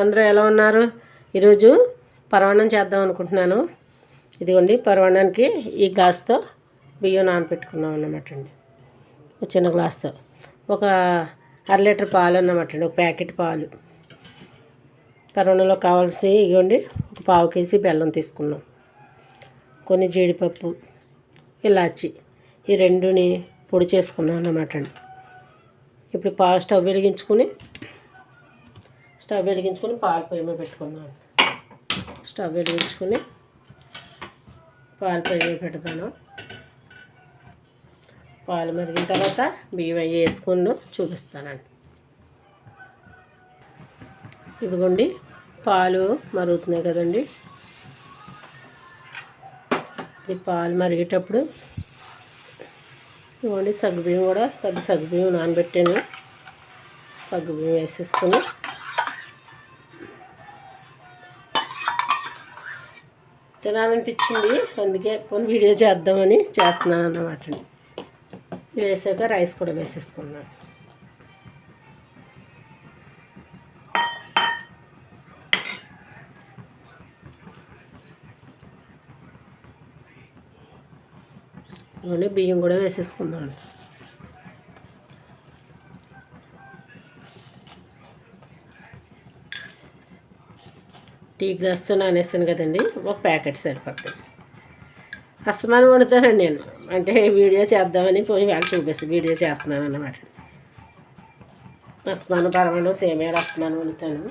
అందరూ ఎలా ఉన్నారు? ఈరోజు పరవాన్నం చేద్దాం అనుకుంటున్నాను. ఇదిగోండి పరవాన్నానికి ఈ గ్లాస్తో బియ్యం నానపెట్టుకున్నాం అన్నమాట అండి. ఒక చిన్న గ్లాస్తో. ఒక అర లీటర్ పాలు అన్నమాట అండి ఒక ప్యాకెట్ పాలు. పరవాన్నంలో కావాల్సినవి ఇవ్వండి ఒక పావు కేజీ బెల్లం తీసుకున్నాం. కొన్ని జీడిపప్పు ఇలాచి ఈ రెండుని పొడి చేసుకున్నాం అన్నమాట అండి. ఇప్పుడు పావు స్టవ్ వెలిగించుకుని స్టవ్ వెలిగించుకొని పాలు పొయ్యి మీద పెట్టుకున్నాను స్టవ్ వెలిగించుకొని పాలు పొయ్యి మీద పెడతాను. పాలు మరిగిన తర్వాత బియ్యం అవి వేసుకుని చూపిస్తానండి. ఇదిగోండి పాలు మరుగుతున్నాయి కదండి. ఇది పాలు మరిగేటప్పుడు ఇవ్వండి సగ్గుబియ్యం కూడా పెద్ద సగ్గుబియ్యం నానబెట్టాను సగ్గుబియ్యం వేసేసుకొని తినాలనిపించింది. అందుకే కొన్ని వీడియో చేద్దామని చేస్తున్నాను అన్నమాట వేసాక రైస్ కూడా వేసేసుకున్నాను. ఇవన్నీ బియ్యం కూడా వేసేసుకుందాం ఈ గ్లాస్తో నానేసాను కదండి. ఒక ప్యాకెట్ సరిపోతుంది అస్తమానం వండుతానండి నేను. అంటే వీడియో చేద్దామని పోనీ వాళ్ళు చూపిస్తాను వీడియో చేస్తున్నాను అన్నమాట అస్తమానం పరమాణం సేమే అస్తమానం వండుతాను.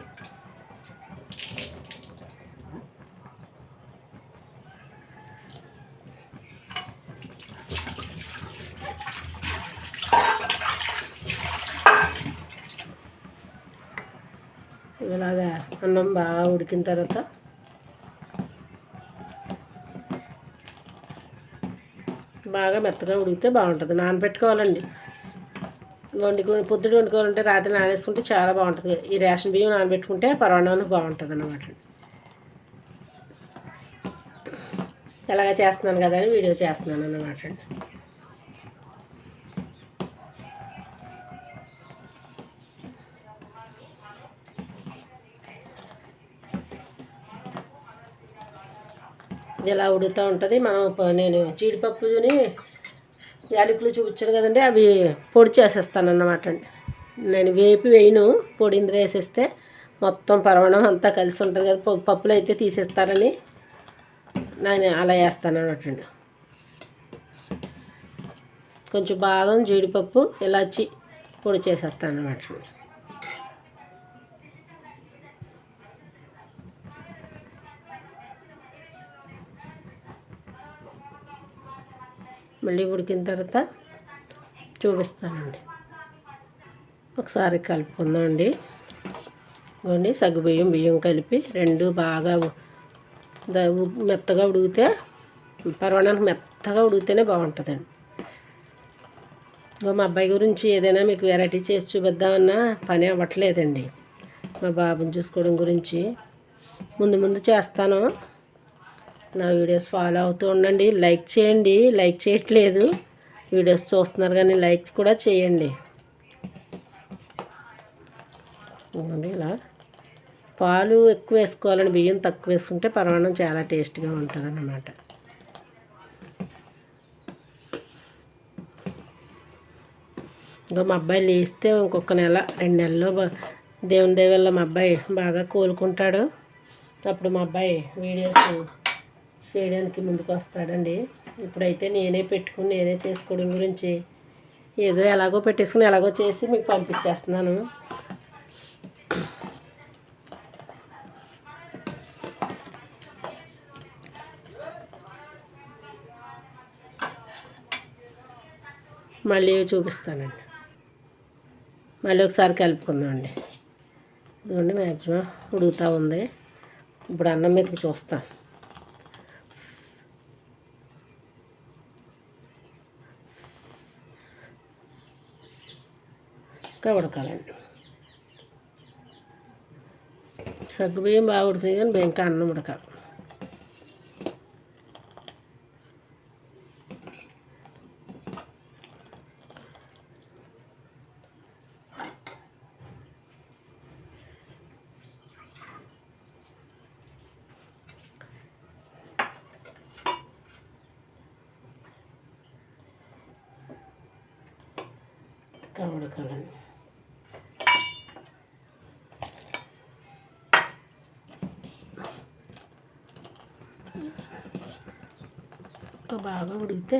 ఇలాగా అన్నం బాగా ఉడికిన తర్వాత బాగా మెత్తగా ఉడికితే బాగుంటుంది. నానబెట్టుకోవాలండి. వండుకొని పొద్దుడు వండుకోవాలంటే రాత్రి నానేసుకుంటే చాలా బాగుంటుంది. ఈ రేషన్ బియ్యం నానబెట్టుకుంటే పరవాణానికి బాగుంటుంది అన్నమాట ఎలాగ చేస్తున్నాను కదా అని వీడియో చేస్తున్నాను అన్నమాట అండి ఇలా ఉడుతూ ఉంటుంది. మనం నేను జీడిపప్పుని యాలకులు చూపించాను కదండి అవి పొడి చేసేస్తాను అన్నమాట అండి. నేను వేపి వేయను పొడి ఇందులో వేసేస్తే మొత్తం పరవణం అంతా కలిసి ఉంటుంది కదా పప్పు- పప్పులు అయితే తీసేస్తారని నేను అలా వేస్తాను అన్నమాట అండి. కొంచెం బాదం జీడిపప్పు ఇలాచి పొడి చేసేస్తాను అన్నమాట మళ్ళీ ఉడికిన తర్వాత చూపిస్తానండి. ఒకసారి కలుపుకుందామండి. ఇవ్వండి సగ్గు బియ్యం బియ్యం కలిపి రెండు బాగా మెత్తగా ఉడికితే పర్వాడానికి మెత్తగా ఉడికితేనే బాగుంటుందండి. ఇంకో మా అబ్బాయి గురించి ఏదైనా మీకు వెరైటీ చేసి చూపిద్దామన్నా పని అవ్వట్లేదండి. మా బాబుని చూసుకోవడం గురించి. ముందు ముందు చేస్తాను. నా వీడియోస్ ఫాలో అవుతూ ఉండండి. లైక్ చేయండి. లైక్ చేయట్లేదు. వీడియోస్ చూస్తున్నారు కానీ లైక్ కూడా చేయండి. ఇలా. పాలు ఎక్కువ వేసుకోవాలని బియ్యం తక్కువ వేసుకుంటే పరమాణం చాలా టేస్ట్గా ఉంటుంది అన్నమాట ఇంకా మా అబ్బాయి లేస్తే ఇంకొక నెల రెండు నెలల్లో దేవుని దేవల్ల మా అబ్బాయి బాగా కోలుకుంటాడు. అప్పుడు మా అబ్బాయి వీడియోస్ చేయడానికి ముందుకు వస్తాడండి ఇప్పుడైతే నేనే పెట్టుకుని నేనే చేసుకోవడం గురించి ఏదో ఎలాగో పెట్టేసుకుని ఎలాగో చేసి మీకు పంపించేస్తున్నాను. మళ్ళీ చూపిస్తానండి. మళ్ళీ ఒకసారి కలుపుకుందామండి. ఇదిగోండి మ్యాక్సిమం ఉడుగుతూ ఉంది. ఇప్పుడు అన్నం మీదకి చూస్తాను. ഒക്കെ കൊടുക്കണം സഗ്ബിയും ബാവ് കൊടുക്കുന്നെങ്കിൽ ബാങ്ക് അണ്ണം കൊടുക്കാം കൊടുക്കണം బాగా ఉడికితే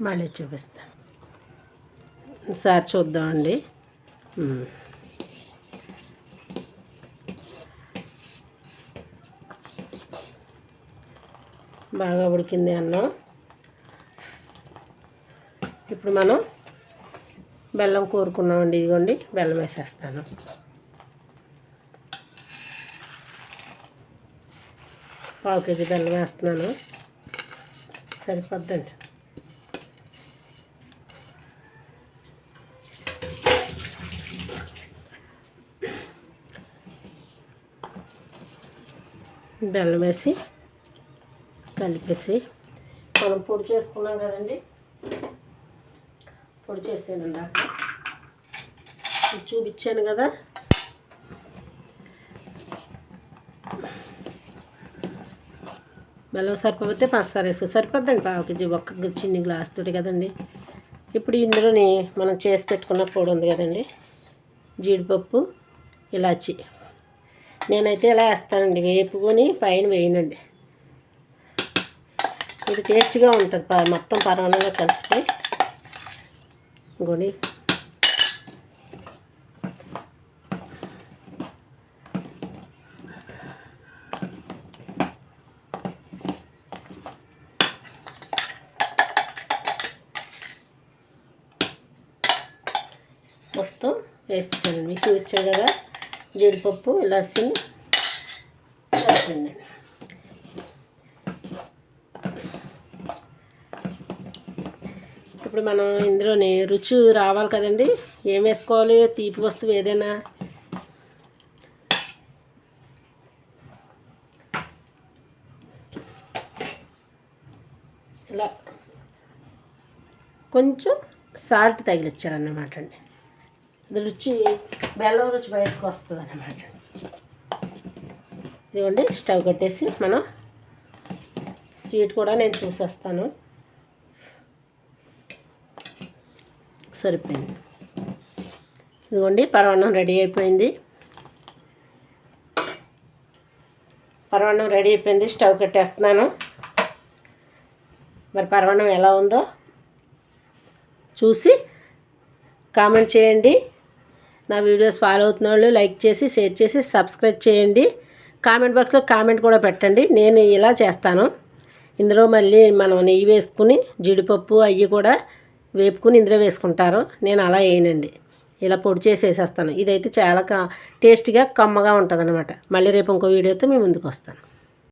మళ్ళీ చూపిస్తాను సార్ చూద్దామండి బాగా ఉడికింది అన్నం ఇప్పుడు మనం బెల్లం కోరుకున్నామండి ఇదిగోండి బెల్లం వేసేస్తాను. పావు కేజీ బెల్లం వేస్తున్నాను. సరిపోద్దండి. బెల్లం వేసి కలిపేసి మనం పొడి చేసుకున్నాం కదండి. పొడి చేసాను ఇందాక. చూపించాను కదా. బెల్లం సరిపోతే పంచదార వేసుకో. సరిపోద్దండి పావు కేజీ ఒక్క చిన్ని గ్లాస్ తోటి కదండి. ఇప్పుడు ఇందులోని మనం చేసి పెట్టుకున్న పొడి ఉంది కదండి. జీడిపప్పు ఇలాచి. నేనైతే ఇలా వేస్తానండి. వేపుకొని పైన వేయనండి. ఇది టేస్ట్గా ఉంటుంది మొత్తం పరమాణంగా కలిసిపోయి. ఇంకోని మొత్తం వేస్తాను మీకు చూపించాను కదా జీడిపప్పు ఇలాసి వేసిందండి ఇప్పుడు మనం ఇందులోని రుచి రావాలి కదండి. ఏం వేసుకోవాలి? తీపి వస్తువు ఏదైనా. ఇలా. కొంచెం సాల్ట్ తగిలిచ్చారన్నమాట అండి. ఇది రుచి బెల్లం రుచి బయటకు వస్తుంది అన్నమాట ఇదిగోండి స్టవ్ కట్టేసి మనం స్వీట్ కూడా నేను చూసేస్తాను. సరిపోయింది. ఇదిగోండి పరమాన్నం రెడీ అయిపోయింది. పరమాన్నం రెడీ అయిపోయింది స్టవ్ కట్టేస్తున్నాను. మరి పరమాన్నం ఎలా ఉందో చూసి కామెంట్ చేయండి. నా వీడియోస్ ఫాలో అవుతున్న వాళ్ళు లైక్ చేసి షేర్ చేసి సబ్స్క్రైబ్ చేయండి. కామెంట్ బాక్స్లో కామెంట్ కూడా పెట్టండి. నేను ఇలా చేస్తాను. ఇందులో మళ్ళీ మనం నెయ్యి వేసుకుని జీడిపప్పు అవి కూడా వేపుకుని ఇందులో వేసుకుంటారు. నేను అలా వేయనండి. ఇలా పొడి చేసి వేసేస్తాను ఇదైతే చాలా కా టేస్టీగా కమ్మగా ఉంటుంది అనమాట మళ్ళీ రేపు ఇంకో వీడియోతో మీ ముందుకు వస్తాను.